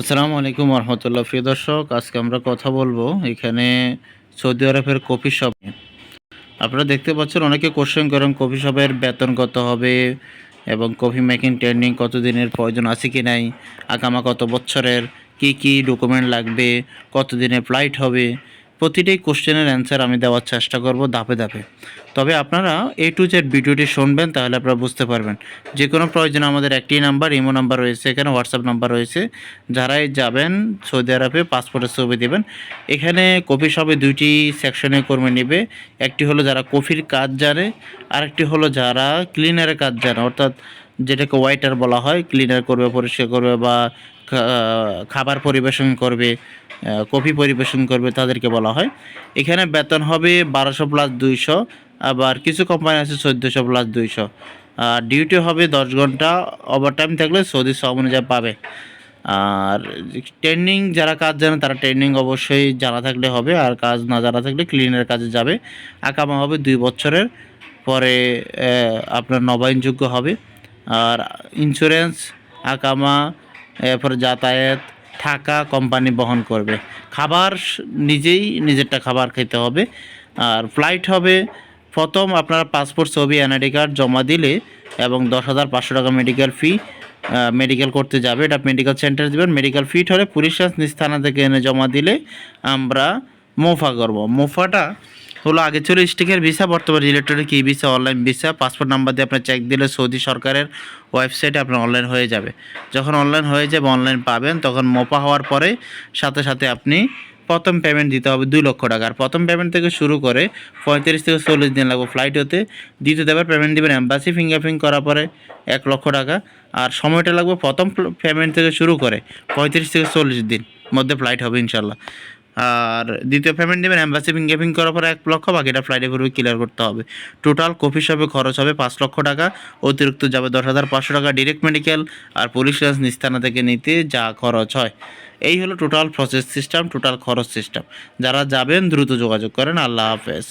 আসসালামু আলাইকুম রহমতুল্লাহ প্রিয় দর্শক, আজকে আমরা কথা বলব এখানে সৌদি আরবের কফি শপ। আপনারা দেখতে পাচ্ছেন অনেকে কোশ্চেন করেন, কফি শপের বেতন কত হবে এবং কফি মেকিং ট্রেনিং কত দিনের প্রয়োজন আছে কি নাই, আগামা কত বছরের কি কি ডকুমেন্ট লাগবে কত দিনে ফ্লাইট হবে প্রতিটি কোশ্চেনের অ্যান্সার আমি দেওয়ার চেষ্টা করব ধাপে ধাপে। তবে আপনারা এ টু জেড ভিডিওটি শুনবেন, তাহলে আপনারা বুঝতে পারবেন। যে কোনো প্রয়োজনে আমাদের একটি নাম্বার, ইমো নাম্বার রয়েছে এখানে, হোয়াটসঅ্যাপ নাম্বার রয়েছে। যারাই যাবেন সৌদি আরবে, পাসপোর্টের ছবি দেবেন। এখানে কফি শপে দুইটি সেকশনে কর্মী নেবে। একটি হলো যারা কফির কাজ জানে, আরেকটি হলো যারা ক্লিনারের কাজ জানে। অর্থাৎ যেটাকে ওয়াইটার বলা হয় ক্লিনার করবে, পরিষ্কার করবে বা খাবার পরিবেশন করবে কফি পরিবেশন করবে তাদেরকে বলা হয়। এখানে বেতন হবে বারোশো প্লাস দুইশো, আবার কিছু কোম্পানি আছে চোদ্দোশো প্লাস দুইশো। আর ডিউটি হবে দশ ঘণ্টা ওভারটাইম থাকলে সৌদি সব অনুযায়ী পাবে। আর ট্রেনিং যারা কাজ জানে তারা ট্রেনিং অবশ্যই জানা থাকলে হবে, আর কাজ না জানা থাকলে ক্লিনের কাজে যাবে। আকামা হবে দুই বছরের, পরে আপনার নবায়নযোগ্য হবে। আর ইন্স্যুরেন্স আকামা, এরপরে যাতায়াত, থাকা কোম্পানি বহন করবে। খাবার নিজেই নিজেরটা খাবার খেতে হবে। আর ফ্লাইট হবে, প্রথম আপনারা পাসপোর্ট ছবি এনআইডি কার্ড জমা দিলে এবং দশ হাজার পাঁচশো টাকা মেডিকেল ফি মেডিকেল করতে যাবে। এটা মেডিকেল সেন্টার দেবেন। মেডিকেল ফিট হলে পুলিশ নিজ থানা থেকে এনে জমা দিলে আমরা মোফা করব। মোফাটা হলো আগে ছিল স্টিকের ভিসা, বর্তমানে electronic e visa online visa. Passport number দিয়ে আপনার চেক দিলে সৌদি সরকারের ওয়েবসাইটে আপনার অনলাইন হয়ে যাবে। যখন অনলাইন হয়ে যাবে অনলাইন পাবেন, তখন মোপা হওয়ার পরে সাথে সাথে আপনি প্রথম পেমেন্ট দিতে হবে দুই লক্ষ টাকা। আর প্রথম পেমেন্ট থেকে শুরু করে পঁয়ত্রিশ থেকে চল্লিশ দিন লাগবে ফ্লাইট হতে। দ্বিতীয় দেবার পেমেন্ট দেবেন অ্যাম্বাসি ফিঙ্গারপ্রিন্ট করার পরে এক লক্ষ টাকা। আর সময়টা লাগবে প্রথম পেমেন্ট থেকে শুরু করে পঁয়ত্রিশ থেকে চল্লিশ দিন মধ্যে ফ্লাইট হবে ইনশাল্লাহ। আর দ্বিতীয় পেমেন্ট দেবেন অ্যাম্বাসি ফিঙ্গারপ্রিন্ট করার পরে এক লক্ষ বাকিটা ফ্লাইটে পুরো ক্লিয়ার করতে হবে। টোটাল কফি শপে খরচ হবে পাঁচ লক্ষ টাকা, অতিরিক্ত যাবে দশ হাজার পাঁচশো টাকা ডিরেক্ট মেডিকেল আর পুলিশ লাইন্স নিস্তানা থেকে নিতে যা খরচ হয়। এই হলো টোটাল প্রসেস সিস্টেম টোটাল খরচ সিস্টেম যারা যাবেন, দ্রুত যোগাযোগ করেন, আল্লাহ হাফেজ।